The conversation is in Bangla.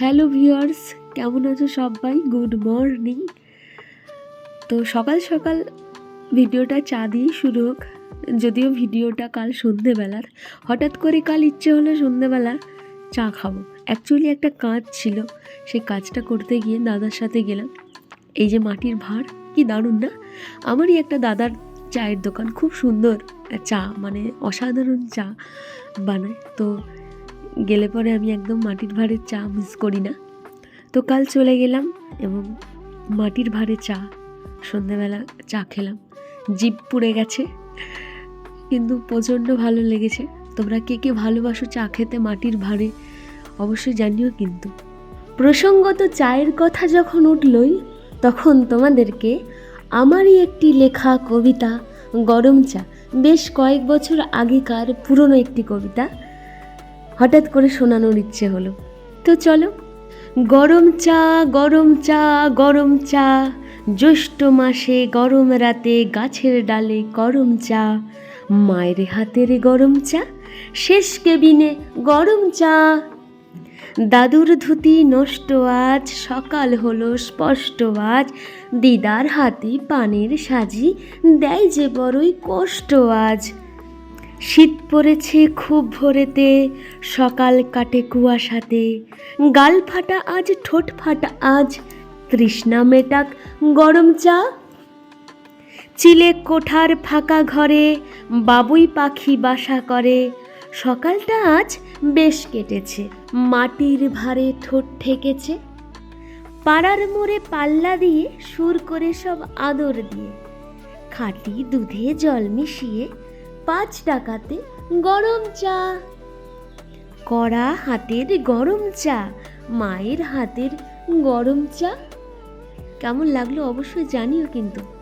হ্যালো ভিউয়ার্স, কেমন আছো সবাই? Good morning. তো সকাল সকাল ভিডিওটা চা দিয়েই শুরু হোক। যদিও ভিডিওটা কাল সন্ধেবেলার। হঠাৎ করে কাল ইচ্ছে হলো সন্ধেবেলা চা খাব। অ্যাকচুয়ালি একটা কাজ ছিল। সেই কাজটা করতে গিয়ে দাদার সাথে গেলাম। এই যে মাটির ভাঁড় কি দারুণ না? আমারই একটা দাদার চায়ের দোকান। খুব সুন্দর চা মানে অসাধারণ চা বানায়। তো গেলে পরে আমি একদম মাটির ভাঁড়ের চা মিস করি না। তো কাল চলে গেলাম এবং মাটির ভাঁড়ে চা, সন্ধ্যেবেলা চা খেলাম। জিভ পুড়ে গেছে, কিন্তু প্রচণ্ড ভালো লেগেছে। তোমরা কে কে ভালোবাসো চা খেতে মাটির ভাঁড়ে অবশ্যই জানিও কিন্তু। প্রসঙ্গত চায়ের কথা যখন উঠলই, তখন তোমাদেরকে আমারই একটি লেখা কবিতা, গরম চা। বেশ কয়েক বছর আগেকার পুরনো একটি কবিতা হঠাৎ করে শোনানোর ইচ্ছে হলো। তো চলো, গরম চা গরম চা গরম চা। জ্যৈষ্ঠ মাসে গরম রাতে গাছের ডালে গরম চা। মায়ের হাতের গরম চা, শেষ কেবিনে গরম চা। দাদুর ধুতি নষ্ট আজ, সকাল হলো স্পষ্ট আজ। দিদার হাতে পানের সাজি, দেয় যে বড়ই কষ্ট আজ। শীত পড়েছে খুব ভোরেতে, সকাল কাটে কুয়াশাতে। গাল ফাটা আজ, ঠোঁট ফাটা আজ, তৃষ্ণা মেটাক গরম চা। চিলে কোঠার ফাঁকা ঘরে, বাবুই পাখি বাসা করে। সকালটা আজ বেশ কেটেছে, মাটির ভারে ঠোঁট ঠেকেছে। পাড়ার মোড়ে পাল্লা দিয়ে সুর করে সব আদর দিয়ে। খাঁটি দুধে জল মিশিয়ে পাঁচ টাকাতে গরম চা। কড়া হাতের গরম চা, মায়ের হাতের গরম চা। কেমন লাগল অবশ্যই জানিও কিন্তু।